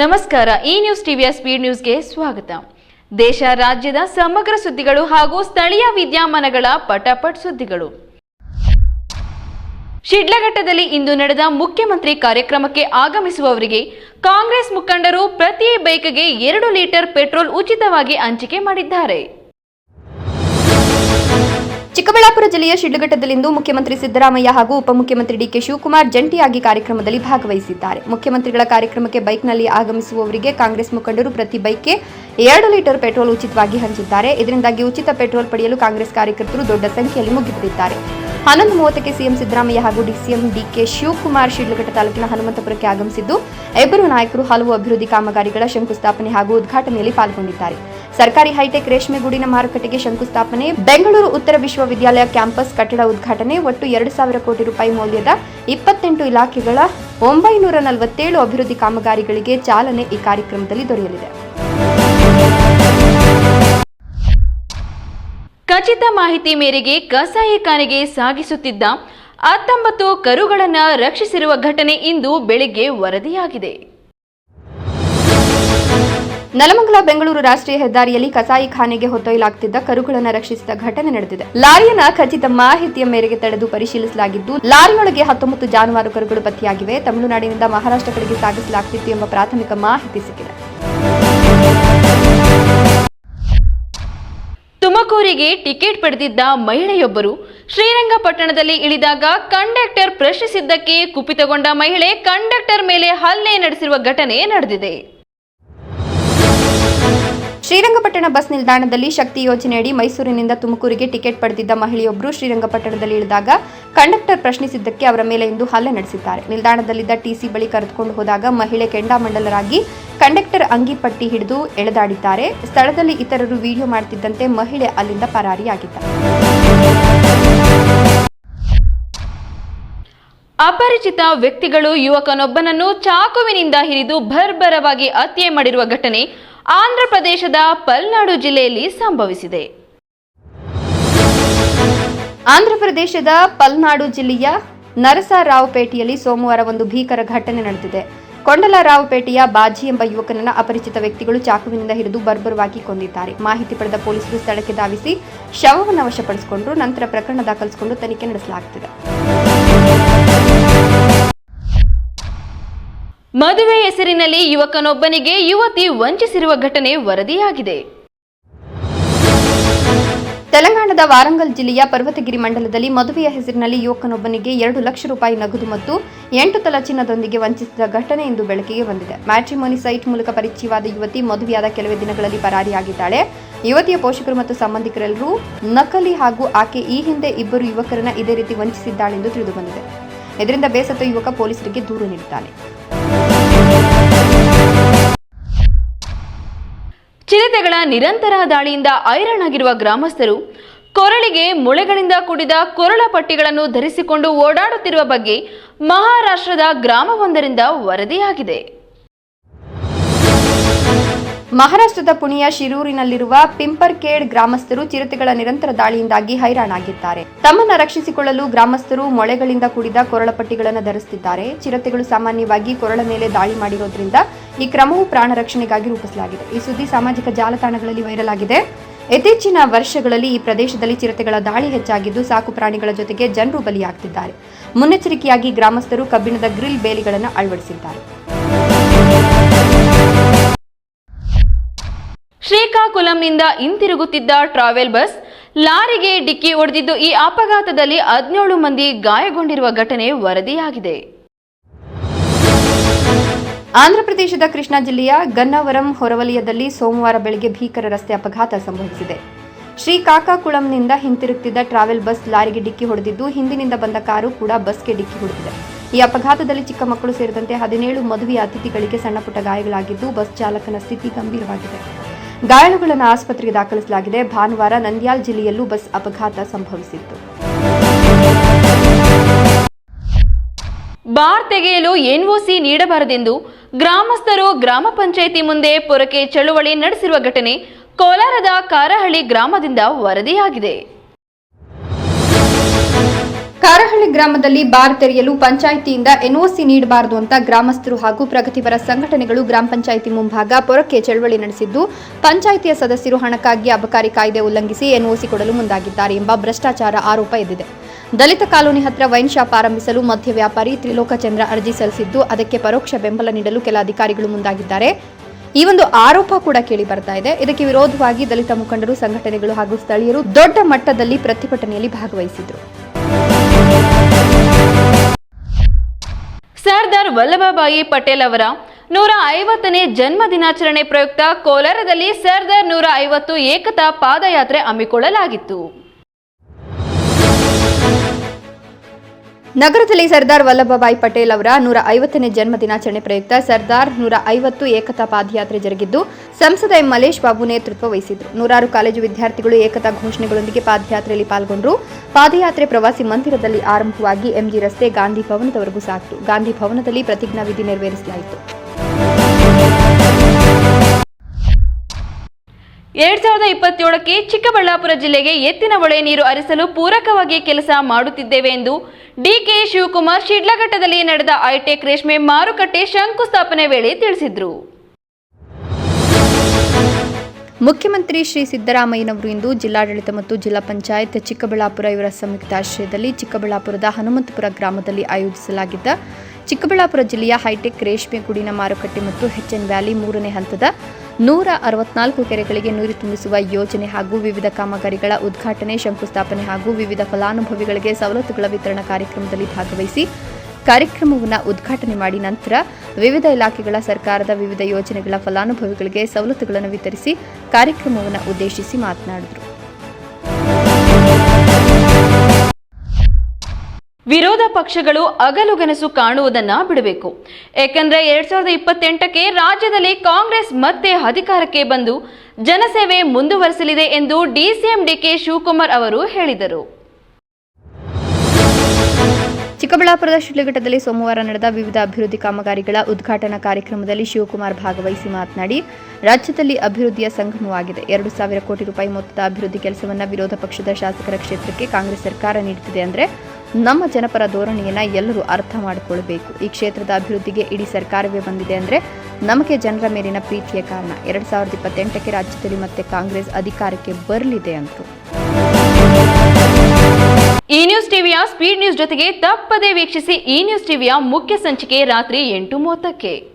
ನಮಸ್ಕಾರ, ಈ ನ್ಯೂಸ್ ಟಿವಿಯ ಸ್ಪೀಡ್ ನ್ಯೂಸ್ಗೆ ಸ್ವಾಗತ. ದೇಶ, ರಾಜ್ಯದ ಸಮಗ್ರ ಸುದ್ದಿಗಳು ಹಾಗೂ ಸ್ಥಳೀಯ ವಿದ್ಯಮಾನಗಳ ಪಟಾಪಟ್ ಸುದ್ದಿಗಳು. ಶಿಡ್ಲಘಟ್ಟದಲ್ಲಿ ಇಂದು ನಡೆದ ಮುಖ್ಯಮಂತ್ರಿ ಕಾರ್ಯಕ್ರಮಕ್ಕೆ ಆಗಮಿಸುವವರಿಗೆ ಕಾಂಗ್ರೆಸ್ ಮುಖಂಡರು ಪ್ರತಿ ಬೈಕ್ಗೆ ಎರಡು ಲೀಟರ್ ಪೆಟ್ರೋಲ್ ಉಚಿತವಾಗಿ ಹಂಚಿಕೆ ಮಾಡಿದ್ದಾರೆ. ಚಿಕ್ಕಬಳ್ಳಾಪುರ ಜಿಲ್ಲೆಯ ಶಿಡ್ಲಘಟ್ಟದಲ್ಲಿಂದು ಮುಖ್ಯಮಂತ್ರಿ ಸಿದ್ದರಾಮಯ್ಯ ಹಾಗೂ ಉಪಮುಖ್ಯಮಂತ್ರಿ ಡಿಕೆ ಶಿವಕುಮಾರ್ ಜಂಟಿಯಾಗಿ ಕಾರ್ಯಕ್ರಮದಲ್ಲಿ ಭಾಗವಹಿಸಿದ್ದಾರೆ. ಮುಖ್ಯಮಂತ್ರಿಗಳ ಕಾರ್ಯಕ್ರಮಕ್ಕೆ ಬೈಕ್ನಲ್ಲಿ ಆಗಮಿಸುವವರಿಗೆ ಕಾಂಗ್ರೆಸ್ ಮುಖಂಡರು ಪ್ರತಿ ಬೈಕ್ಗೆ ಎರಡು ಲೀಟರ್ ಪೆಟ್ರೋಲ್ ಉಚಿತವಾಗಿ ಹಂಚಿದ್ದಾರೆ. ಇದರಿಂದಾಗಿ ಉಚಿತ ಪೆಟ್ರೋಲ್ ಪಡೆಯಲು ಕಾಂಗ್ರೆಸ್ ಕಾರ್ಯಕರ್ತರು ದೊಡ್ಡ ಸಂಖ್ಯೆಯಲ್ಲಿ ಮುಗಿಬಿದ್ದಿದ್ದಾರೆ ಹನ್ನೊಂದು ಮೂವತ್ತಕ್ಕೆ ಸಿಎಂ ಸಿದ್ದರಾಮಯ್ಯ ಹಾಗೂ ಡಿಸಿಎಂ ಡಿಕೆ ಶಿವಕುಮಾರ್ ಶಿಡ್ಲಘಟ್ಟ ತಾಲೂಕಿನ ಹನುಮಂತಪುರಕ್ಕೆ ಆಗಮಿಸಿದ್ದು, ಇಬ್ಬರು ನಾಯಕರು ಹಲವು ಅಭಿವೃದ್ಧಿ ಕಾಮಗಾರಿಗಳ ಶಂಕುಸ್ಥಾಪನೆ ಹಾಗೂ ಉದ್ಘಾಟನೆಯಲ್ಲಿ ಪಾಲ್ಗೊಂಡಿದ್ದಾರೆ. ಸರ್ಕಾರಿ ಹೈಟೆಕ್ ರೇಷ್ಮೆ ಗೂಡಿನ ಮಾರುಕಟ್ಟೆಗೆ ಶಂಕುಸ್ಥಾಪನೆ, ಬೆಂಗಳೂರು ಉತ್ತರ ವಿಶ್ವವಿದ್ಯಾಲಯ ಕ್ಯಾಂಪಸ್ ಕಟ್ಟಡ ಉದ್ಘಾಟನೆ, ಒಟ್ಟು ಎರಡು ಸಾವಿರ ಕೋಟಿ ರೂಪಾಯಿ ಮೌಲ್ಯದ ಇಪ್ಪತ್ತೆಂಟು ಇಲಾಖೆಗಳ ಒಂಬೈನೂರ ನಲವತ್ತೇಳು ಅಭಿವೃದ್ಧಿ ಕಾಮಗಾರಿಗಳಿಗೆ ಚಾಲನೆ ಈ ಕಾರ್ಯಕ್ರಮದಲ್ಲಿ ದೊರೆಯಲಿದೆ. ಖಚಿತ ಮಾಹಿತಿ ಮೇರೆಗೆ ಕಸಾಯಿಖಾನೆಗೆ ಸಾಗಿಸುತ್ತಿದ್ದ ಹತ್ತೊಂಬತ್ತು ಕರುಗಳನ್ನು ರಕ್ಷಿಸಿರುವ ಘಟನೆ ಇಂದು ಬೆಳಿಗ್ಗೆ ವರದಿಯಾಗಿದೆ. ನೆಲಮಂಗಲ ಬೆಂಗಳೂರು ರಾಷ್ಟ್ರೀಯ ಹೆದ್ದಾರಿಯಲ್ಲಿ ಕಸಾಯಿ ಖಾನೆಗೆ ಹೊತ್ತೊಯ್ಯಲಾಗುತ್ತಿದ್ದ ಕರುಗಳನ್ನು ರಕ್ಷಿಸಿದ ಘಟನೆ ನಡೆದಿದೆ. ಲಾರಿಯನ್ನ ಖಚಿತ ಮಾಹಿತಿಯ ಮೇರೆಗೆ ತಡೆದು ಪರಿಶೀಲಿಸಲಾಗಿದ್ದು, ಲಾರಿಯೊಳಗೆ ಹತ್ತೊಂಬತ್ತು ಜಾನುವಾರು ಕರುಗಳು ಪತ್ತೆಯಾಗಿವೆ. ತಮಿಳುನಾಡಿನಿಂದ ಮಹಾರಾಷ್ಟ್ರ ಕಡೆಗೆ ಸಾಗಿಸಲಾಗುತ್ತಿತ್ತು ಎಂಬ ಪ್ರಾಥಮಿಕ ಮಾಹಿತಿ ಸಿಕ್ಕಿದೆ. ತುಮಕೂರಿಗೆ ಟಿಕೆಟ್ ಪಡೆದಿದ್ದ ಮಹಿಳೆಯೊಬ್ಬರು ಶ್ರೀರಂಗಪಟ್ಟಣದಲ್ಲಿ ಇಳಿದಾಗ ಕಂಡಕ್ಟರ್ ಪ್ರಶ್ನಿಸಿದ್ದಕ್ಕೆ ಕುಪಿತಗೊಂಡ ಮಹಿಳೆ ಕಂಡಕ್ಟರ್ ಮೇಲೆ ಹಲ್ಲೆ ನಡೆಸಿರುವ ಘಟನೆ ನಡೆದಿದೆ. ಶ್ರೀರಂಗಪಟ್ಟಣ ಬಸ್ ನಿಲ್ದಾಣದಲ್ಲಿ ಶಕ್ತಿ ಯೋಜನೆಯಡಿ ಮೈಸೂರಿನಿಂದ ತುಮಕೂರಿಗೆ ಟಿಕೆಟ್ ಪಡೆದಿದ್ದ ಮಹಿಳೆಯೊಬ್ಬರು ಶ್ರೀರಂಗಪಟ್ಟಣದಲ್ಲಿ ಇಳಿದಾಗ ಕಂಡಕ್ಟರ್ ಪ್ರಶ್ನಿಸಿದ್ದಕ್ಕೆ ಅವರ ಮೇಲೆ ಇಂದು ಹಲ್ಲೆ ನಡೆಸಿದ್ದಾರೆ. ನಿಲ್ದಾಣದಲ್ಲಿದ್ದ ಟಿಸಿ ಬಳಿ ಕರೆದುಕೊಂಡು ಹೋದಾಗ ಮಹಿಳೆ ಕೆಂಡಾಮಂಡಲರಾಗಿ ಕಂಡಕ್ಟರ್ ಅಂಗಿ ಪಟ್ಟಿ ಹಿಡಿದು ಎಳೆದಾಡಿದ್ದಾರೆ. ಸ್ಥಳದಲ್ಲಿ ಇತರರು ವಿಡಿಯೋ ಮಾಡುತ್ತಿದ್ದಂತೆ ಮಹಿಳೆ ಅಲ್ಲಿಂದ ಪರಾರಿಯಾಗಿದ್ದಾರೆ ಅಪರಿಚಿತ ವ್ಯಕ್ತಿಗಳು ಯುವಕನೊಬ್ಬನನ್ನು ಚಾಕುವಿನಿಂದ ಹಿರಿದು ಭರ್ಭರವಾಗಿ ಹತ್ಯೆ ಮಾಡಿರುವ ಘಟನೆ ಆಂಧ್ರಪ್ರದೇಶದ ಪಲ್ನಾಡು ಜಿಲ್ಲೆಯಲ್ಲಿ ಸಂಭವಿಸಿದೆ. ಆಂಧ್ರ ಪ್ರದೇಶದ ಪಲ್ನಾಡು ಜಿಲ್ಲೆಯ ನರಸರಾವ್ಪೇಟೆಯಲ್ಲಿ ಸೋಮವಾರ ಒಂದು ಭೀಕರ ಘಟನೆ ನಡೆದಿದೆ. ಕೊಂಡಲರಾವ್ಪೇಟೆಯ ಬಾಜಿ ಎಂಬ ಯುವಕನನ್ನ ಅಪರಿಚಿತ ವ್ಯಕ್ತಿಗಳು ಚಾಕುವಿನಿಂದ ಹಿಡಿದು ಬರ್ಬರವಾಗಿ ಕೊಂದಿದ್ದಾರೆ. ಮಾಹಿತಿ ಪಡೆದ ಪೊಲೀಸರು ಸ್ಥಳಕ್ಕೆ ಧಾವಿಸಿ ಶವವನ್ನು ವಶಪಡಿಸಿಕೊಂಡು, ನಂತರ ಪ್ರಕರಣ ದಾಖಲಿಸಿಕೊಂಡು ತನಿಖೆ ನಡೆಸಲಾಗುತ್ತಿದೆ. ಮದುವೆ ಹೆಸರಿನಲ್ಲಿ ಯುವಕನೊಬ್ಬನಿಗೆ ಯುವತಿ ವಂಚಿಸಿರುವ ಘಟನೆ ವರದಿಯಾಗಿದೆ. ತೆಲಂಗಾಣದ ವಾರಂಗಲ್ ಜಿಲ್ಲೆಯ ಪರ್ವತಗಿರಿ ಮಂಡಲದಲ್ಲಿ ಮದುವೆಯ ಹೆಸರಿನಲ್ಲಿ ಯುವಕನೊಬ್ಬನಿಗೆ ಎರಡು ಲಕ್ಷ ರೂಪಾಯಿ ನಗದು ಮತ್ತು ಎಂಟು ತಲ ಚಿನ್ನದೊಂದಿಗೆ ವಂಚಿಸಿದ ಘಟನೆ ಇಂದು ಬೆಳಕಿಗೆ ಬಂದಿದೆ. ಮ್ಯಾಟ್ರಿಮೋನಿ ಸೈಟ್ ಮೂಲಕ ಪರಿಚಯವಾದ ಯುವತಿ ಮದುವೆಯಾದ ಕೆಲವೇ ದಿನಗಳಲ್ಲಿ ಪರಾರಿಯಾಗಿದ್ದಾಳೆ. ಯುವತಿಯ ಪೋಷಕರು ಮತ್ತು ಸಂಬಂಧಿಕರೆಲ್ಲರೂ ನಕಲಿ ಹಾಗೂ ಆಕೆ ಈ ಹಿಂದೆ ಇಬ್ಬರು ಯುವಕರನ್ನ ಇದೇ ರೀತಿ ವಂಚಿಸಿದ್ದಾಳೆಂದು ತಿಳಿದುಬಂದಿದೆ. ಇದರಿಂದ ಬೇಸತ್ತ ಯುವಕ ಪೊಲೀಸರಿಗೆ ದೂರು ನೀಡಿದ್ದಾನೆ. ಚಿರತೆಗಳ ನಿರಂತರ ದಾಳಿಯಿಂದ ಐರಣಾಗಿರುವ ಗ್ರಾಮಸ್ಥರು ಕೊರಳಿಗೆ ಮುಳೆಗಳಿಂದ ಕೂಡಿದ ಕೊರಳ ಪಟ್ಟಿಗಳನ್ನು ಧರಿಸಿಕೊಂಡು ಓಡಾಡುತ್ತಿರುವ ಬಗ್ಗೆ ಮಹಾರಾಷ್ಟ್ರದ ಗ್ರಾಮವೊಂದರಿಂದ ವರದಿಯಾಗಿದೆ. ಮಹಾರಾಷ್ಟ್ರದ ಪುಣೆಯ ಶಿರೂರಿನಲ್ಲಿರುವ ಪಿಂಪರ್ಕೇಡ್ ಗ್ರಾಮಸ್ಥರು ಚಿರತೆಗಳ ನಿರಂತರ ದಾಳಿಯಿಂದಾಗಿ ಹೈರಾಣಾಗಿದ್ದಾರೆ. ತಮ್ಮನ್ನ ರಕ್ಷಿಸಿಕೊಳ್ಳಲು ಗ್ರಾಮಸ್ಥರು ಮೊಳೆಗಳಿಂದ ಕೂಡಿದ ಕೊರಳಪಟ್ಟಿಗಳನ್ನು ಧರಿಸುತ್ತಿದ್ದಾರೆ. ಚಿರತೆಗಳು ಸಾಮಾನ್ಯವಾಗಿ ಕೊರಳ ಮೇಲೆ ದಾಳಿ ಮಾಡಿರೋದ್ರಿಂದ ಈ ಕ್ರಮವು ಪ್ರಾಣ ರಕ್ಷಣೆಗಾಗಿ ರೂಪಿಸಲಾಗಿದೆ. ಈ ಸುದ್ದಿ ಸಾಮಾಜಿಕ ಜಾಲತಾಣಗಳಲ್ಲಿ ವೈರಲ್ ಆಗಿದೆ. ಇತ್ತೀಚಿನ ವರ್ಷಗಳಲ್ಲಿ ಈ ಪ್ರದೇಶದಲ್ಲಿ ಚಿರತೆಗಳ ದಾಳಿ ಹೆಚ್ಚಾಗಿದ್ದು ಸಾಕು ಪ್ರಾಣಿಗಳ ಜೊತೆಗೆ ಜನರು ಬಲಿಯಾಗ್ತಿದ್ದಾರೆ. ಮುನ್ನೆಚ್ಚರಿಕೆಯಾಗಿ ಗ್ರಾಮಸ್ಥರು ಕಬ್ಬಿಣದ ಗ್ರಿಲ್ ಬೇಲಿಗಳನ್ನು ಅಳವಡಿಸಿದ್ದಾರೆ. ಶ್ರೀಕಾಕುಲಂನಿಂದ ಹಿಂತಿರುಗುತ್ತಿದ್ದ ಟ್ರಾವೆಲ್ ಬಸ್ ಲಾರಿಗೆ ಡಿಕ್ಕಿ ಹೊಡೆದಿದ್ದು ಈ ಅಪಘಾತದಲ್ಲಿ ಹದಿನೇಳು ಮಂದಿ ಗಾಯಗೊಂಡಿರುವ ಘಟನೆ ವರದಿಯಾಗಿದೆ. ಆಂಧ್ರಪ್ರದೇಶದ ಕೃಷ್ಣಾ ಜಿಲ್ಲೆಯ ಗನ್ನವರಂ ಹೊರವಲಯದಲ್ಲಿ ಸೋಮವಾರ ಬೆಳಗ್ಗೆ ಭೀಕರ ರಸ್ತೆ ಅಪಘಾತ ಸಂಭವಿಸಿದೆ. ಶ್ರೀಕಾಕುಳಂನಿಂದ ಹಿಂತಿರುಗುತ್ತಿದ್ದ ಟ್ರಾವೆಲ್ ಬಸ್ ಲಾರಿಗೆ ಡಿಕ್ಕಿ ಹೊಡೆದಿದ್ದು ಹಿಂದಿನಿಂದ ಬಂದ ಕಾರು ಕೂಡ ಬಸ್ಗೆ ಡಿಕ್ಕಿ ಹೊಡೆದಿದೆ. ಈ ಅಪಘಾತದಲ್ಲಿ ಚಿಕ್ಕ ಮಕ್ಕಳು ಸೇರಿದಂತೆ ಹದಿನೇಳು ಮದುವೆ ಅತಿಥಿಗಳಿಗೆ ಸಣ್ಣಪುಟ್ಟ ಗಾಯಗಳಾಗಿದ್ದು ಬಸ್ ಚಾಲಕನ ಸ್ಥಿತಿ ಗಂಭೀರವಾಗಿದೆ. ಗಾಯಾಳುಗಳನ್ನು ಆಸ್ಪತ್ರೆಗೆ ದಾಖಲಿಸಲಾಗಿದೆ. ಭಾನುವಾರ ನಂದ್ಯಾಲ್ ಜಿಲ್ಲೆಯಲ್ಲೂ ಬಸ್ ಅಪಘಾತ ಸಂಭವಿಸಿತ್ತು. ಬಾರ್ ತೆಗೆಯಲು ಎನ್ಒಸಿ ನೀಡಬಾರದೆಂದು ಗ್ರಾಮಸ್ಥರು ಗ್ರಾಮ ಪಂಚಾಯಿತಿ ಮುಂದೆ ಪೊರಕೆ ಚಳುವಳಿ ನಡೆಸಿರುವ ಘಟನೆ ಕೋಲಾರದ ಕಾರಹಳ್ಳಿ ಗ್ರಾಮದಿಂದ ವರದಿಯಾಗಿದೆ. ಕಾರಹಳ್ಳಿ ಗ್ರಾಮದಲ್ಲಿ ಬಾರ್ ತೆರೆಯಲು ಪಂಚಾಯಿತಿಯಿಂದ ಎನ್ಒಸಿ ನೀಡಬಾರದು ಅಂತ ಗ್ರಾಮಸ್ಥರು ಹಾಗೂ ಪ್ರಗತಿಪರ ಸಂಘಟನೆಗಳು ಗ್ರಾಮ ಪಂಚಾಯಿತಿ ಮುಂಭಾಗ ಪೊರಕ್ಕೆ ಚಳವಳಿ ನಡೆಸಿದ್ದು, ಪಂಚಾಯಿತಿಯ ಸದಸ್ಯರು ಹಣಕ್ಕಾಗಿ ಅಬಕಾರಿ ಕಾಯ್ದೆ ಉಲ್ಲಂಘಿಸಿ ಎನ್ಒಸಿ ಕೊಡಲು ಮುಂದಾಗಿದ್ದಾರೆ ಎಂಬ ಭ್ರಷ್ಟಾಚಾರ ಆರೋಪ ಎದ್ದಿದೆ. ದಲಿತ ಕಾಲೋನಿ ಹತ್ರ ವೈನ್ ಶಾಪ್ ಆರಂಭಿಸಲು ಮಧ್ಯ ವ್ಯಾಪಾರಿ ತ್ರಿಲೋಕಚಂದ್ರ ಅರ್ಜಿ ಸಲ್ಲಿಸಿದ್ದು, ಅದಕ್ಕೆ ಪರೋಕ್ಷ ಬೆಂಬಲ ನೀಡಲು ಕೆಲ ಅಧಿಕಾರಿಗಳು ಮುಂದಾಗಿದ್ದಾರೆ. ಈ ಒಂದು ಆರೋಪ ಕೂಡ ಕೇಳಿ ಬರ್ತಾ ಇದೆ. ಇದಕ್ಕೆ ವಿರೋಧವಾಗಿ ದಲಿತ ಮುಖಂಡರು, ಸಂಘಟನೆಗಳು ಹಾಗೂ ಸ್ಥಳೀಯರು ದೊಡ್ಡ ಮಟ್ಟದಲ್ಲಿ ಪ್ರತಿಭಟನೆಯಲ್ಲಿ ಭಾಗವಹಿಸಿದ್ರು. ಸರ್ದಾರ್ ವಲ್ಲಭಭಾಯಿ ಪಟೇಲ್ ಅವರ ನೂರ ಐವತ್ತನೇ ಜನ್ಮ ದಿನಾಚರಣೆ ಪ್ರಯುಕ್ತ ಕೋಲಾರದಲ್ಲಿ ಸರ್ದಾರ್ ನೂರ ಐವತ್ತು ಏಕತಾ ಪಾದಯಾತ್ರೆ ಹಮ್ಮಿಕೊಳ್ಳಲಾಗಿತ್ತು. ನಗರದಲ್ಲಿ ಸರ್ದಾರ್ ವಲ್ಲಭಭಾಯಿ ಪಟೇಲ್ ಅವರ ನೂರ ಐವತ್ತನೇ ಜನ್ಮ ದಿನಾಚರಣೆ ಪ್ರಯುಕ್ತ ಸರ್ದಾರ್ ನೂರ ಐವತ್ತು ಏಕತಾ ಪಾದಯಾತ್ರೆ ಜರುಗಿದ್ದು, ಸಂಸದ ಎಂ ಮಲೇಶ್ ಬಾಬು ನೇತೃತ್ವ ವಹಿಸಿದ್ರು. ನೂರಾರು ಕಾಲೇಜು ವಿದ್ಯಾರ್ಥಿಗಳು ಏಕತಾ ಘೋಷಣೆಗಳೊಂದಿಗೆ ಪಾದಯಾತ್ರೆಯಲ್ಲಿ ಪಾಲ್ಗೊಂಡರು. ಪಾದಯಾತ್ರೆ ಪ್ರವಾಸಿ ಮಂದಿರದಲ್ಲಿ ಆರಂಭವಾಗಿ ಎಂಜಿ ರಸ್ತೆ ಗಾಂಧಿ ಭವನದವರೆಗೂ ಸಾಗಿತು. ಗಾಂಧಿ ಭವನದಲ್ಲಿ ಪ್ರತಿಜ್ಞಾವಿಧಿ ನೆರವೇರಿಸಲಾಯಿತು. ಎರಡ್ ಸಾವಿರದ ಇಪ್ಪತ್ತೇಳಕ್ಕೆ ಚಿಕ್ಕಬಳ್ಳಾಪುರ ಜಿಲ್ಲೆಗೆ ಎತ್ತಿನ ಹೊಳೆ ನೀರು ಹರಿಸಲು ಪೂರಕವಾಗಿ ಕೆಲಸ ಮಾಡುತ್ತಿದ್ದೇವೆ ಎಂದು ಡಿಕೆ ಶಿವಕುಮಾರ್ ಶಿಡ್ಲಘಟ್ಟದಲ್ಲಿ ನಡೆದ ಐಟೆಕ್ ರೇಷ್ಮೆ ಮಾರುಕಟ್ಟೆ ಶಂಕುಸ್ಥಾಪನೆ ವೇಳೆ ತಿಳಿಸಿದ್ರು. ಮುಖ್ಯಮಂತ್ರಿ ಶ್ರೀ ಸಿದ್ದರಾಮಯ್ಯನವರು ಇಂದು ಜಿಲ್ಲಾಡಳಿತ ಮತ್ತು ಜಿಲ್ಲಾ ಪಂಚಾಯತ್ ಚಿಕ್ಕಬಳ್ಳಾಪುರ ಇವರ ಸಂಯುಕ್ತಾಶ್ರಯದಲ್ಲಿ ಚಿಕ್ಕಬಳ್ಳಾಪುರದ ಹನುಮಂತಪುರ ಗ್ರಾಮದಲ್ಲಿ ಆಯೋಜಿಸಲಾಗಿದ್ದ ಚಿಕ್ಕಬಳ್ಳಾಪುರ ಜಿಲ್ಲೆಯ ಹೈಟೆಕ್ ರೇಷ್ಮೆ ಗುಡಿನ ಮಾರುಕಟ್ಟೆ ಮತ್ತು ಎನ್ ವ್ಯಾಲಿ ಮೂರನೇ ಹಂತದ ನೂರ ಅರವತ್ನಾಲ್ಕು ಕೆರೆಗಳಿಗೆ ನೀರು ತುಂಬಿಸುವ ಯೋಜನೆ ಹಾಗೂ ವಿವಿಧ ಕಾಮಗಾರಿಗಳ ಉದ್ಘಾಟನೆ, ಶಂಕುಸ್ಥಾಪನೆ ಹಾಗೂ ವಿವಿಧ ಫಲಾನುಭವಿಗಳಿಗೆ ಸವಲತ್ತುಗಳ ವಿತರಣಾ ಕಾರ್ಯಕ್ರಮದಲ್ಲಿ ಭಾಗವಹಿಸಿ ಕಾರ್ಯಕ್ರಮವನ್ನು ಉದ್ಘಾಟನೆ ಮಾಡಿ ನಂತರ ವಿವಿಧ ಇಲಾಖೆಗಳ ಸರ್ಕಾರದ ವಿವಿಧ ಯೋಜನೆಗಳ ಫಲಾನುಭವಿಗಳಿಗೆ ಸವಲತ್ತುಗಳನ್ನು ವಿತರಿಸಿ ಕಾರ್ಯಕ್ರಮವನ್ನು ಉದ್ದೇಶಿಸಿ ಮಾತನಾಡಿದರು. ವಿರೋಧ ಪಕ್ಷಗಳು ಅಗಲುಗನಸು ಕಾಣುವುದನ್ನ ಬಿಡಬೇಕು. ಏಕೆಂದ್ರೆ ಎರಡ್ ಸಾವಿರದ ಇಪ್ಪತ್ತೆಂಟಕ್ಕೆ ರಾಜ್ಯದಲ್ಲಿ ಕಾಂಗ್ರೆಸ್ ಮತ್ತೆ ಅಧಿಕಾರಕ್ಕೆ ಬಂದು ಜನಸೇವೆ ಮುಂದುವರೆಸಲಿದೆ ಎಂದು ಡಿಸಿಎಂ ಡಿಕೆ ಶಿವಕುಮಾರ್ ಅವರು ಹೇಳಿದರು. ಚಿಕ್ಕಬಳ್ಳಾಪುರದ ಶಿಡ್ಲಘಟ್ಟದಲ್ಲಿ ಸೋಮವಾರ ನಡೆದ ವಿವಿಧ ಅಭಿವೃದ್ಧಿ ಕಾಮಗಾರಿಗಳ ಉದ್ಘಾಟನಾ ಕಾರ್ಯಕ್ರಮದಲ್ಲಿ ಶಿವಕುಮಾರ್ ಭಾಗವಹಿಸಿ ಮಾತನಾಡಿ, ರಾಜ್ಯದಲ್ಲಿ ಅಭಿವೃದ್ಧಿಯ ಸಂಗಮವಾಗಿದೆ. ಎರಡು ಸಾವಿರ ಕೋಟಿ ರೂಪಾಯಿ ಮೊತ್ತದ ಅಭಿವೃದ್ಧಿ ಕೆಲಸವನ್ನು ವಿರೋಧ ಪಕ್ಷದ ಶಾಸಕರ ಕ್ಷೇತ್ರಕ್ಕೆ ಕಾಂಗ್ರೆಸ್ ಸರ್ಕಾರ ನೀಡುತ್ತಿದೆ ಅಂದರೆ ನಮ್ಮ ಜನಪರ ಧೋರಣೆಯನ್ನು ಎಲ್ಲರೂ ಅರ್ಥ ಮಾಡಿಕೊಳ್ಳಬೇಕು ಈ ಕ್ಷೇತ್ರದ ಅಭಿವೃದ್ಧಿಗೆ ಇಡೀ ಸರ್ಕಾರವೇ ಬಂದಿದೆ ಅಂದರೆ ನಮಗೆ ಜನರ ಮೇಲಿನ ಪ್ರೀತಿಯ ಕಾರಣ. ಎರಡು ಸಾವಿರದ ಇಪ್ಪತ್ತೆಂಟಕ್ಕೆ ರಾಜ್ಯದಲ್ಲಿ ಮತ್ತೆ ಕಾಂಗ್ರೆಸ್ ಅಧಿಕಾರಕ್ಕೆ ಬರಲಿದೆ ಅಂತು. ಈ ನ್ಯೂಸ್ ಟಿವಿಯ ಸ್ಪೀಡ್ ನ್ಯೂಸ್ ಜೊತೆಗೆ ತಪ್ಪದೇ ವೀಕ್ಷಿಸಿ ಈ ನ್ಯೂಸ್ ಟಿವಿಯ ಮುಖ್ಯ ಸಂಚಿಕೆ ರಾತ್ರಿ ಎಂಟು ಮೂವತ್ತಕ್ಕೆ.